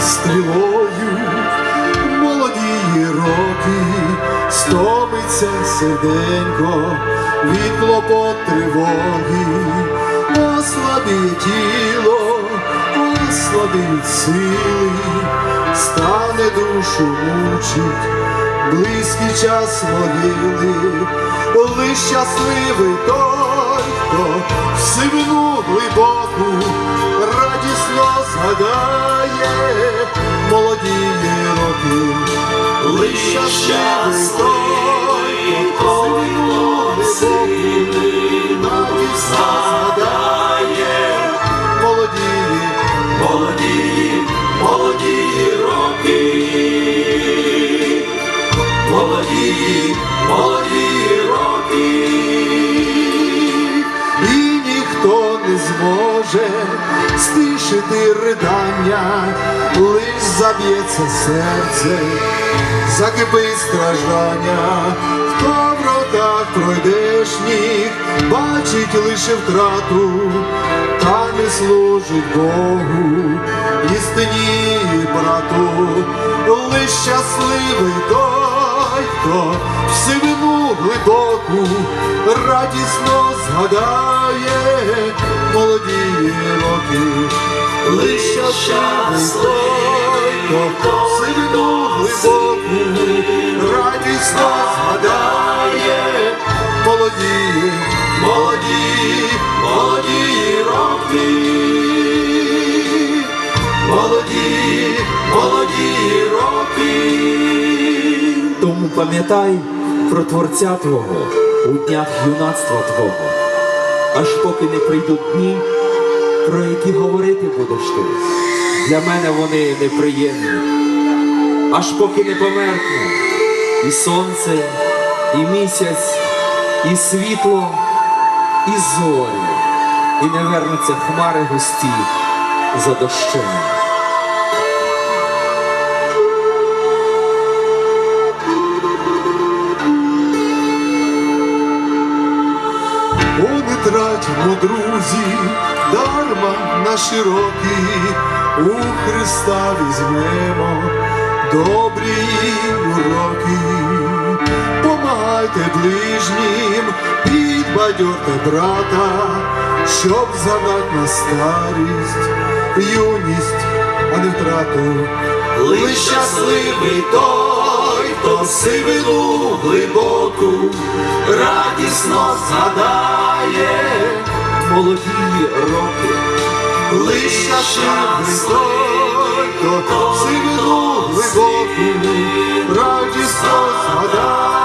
стрілою, молоді роки, стомиться серденько від клопот тривоги, ослабіє тіло, ослабіють сили, стане душу мучить, близький час могили, лиш щасливий той, хто в сивину молодіє роки, лиш щасливий той, сивину глибоку радісно згадає. Молодіє, Молоді, молоді роки, молоді, молоді роки, і ніхто не зможе стишити ридання, лиш заб'ється серце, закипить страждання, в ротах пройдешніх бачить лише втрату, та не служить Богу, істині брату, лиш щасливий той, хто глибоку радісно згадає молоді роки, лиш щасливий той, сивину глибоку. Радісно згадає молоді, молоді, молоді роки, молоді, молоді роки. Тому пам'ятай про Творця Твого у днях юнацтва Твого, аж поки не прийдуть дні, про які говорити будеш ти. Для мене вони неприємні, аж поки не померкне і сонце, і місяць, і світло, і зорі, і не вернуться хмари густі за дощем. Тратьмо, друзі, дарма наші роки, у Христа візьмемо добрі уроки, помагайте ближнім, підбадьорте брата, щоб згадати на старість, юність, а не втрату. Лиш щасливий той, хто сивину глибоку радісно згадає Молоді роки. Лиш щасливий той, сивину глибоку радісно згадає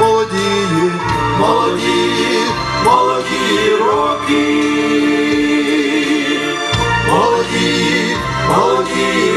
молодіє, молоді, молоді роки, молоді, молоді.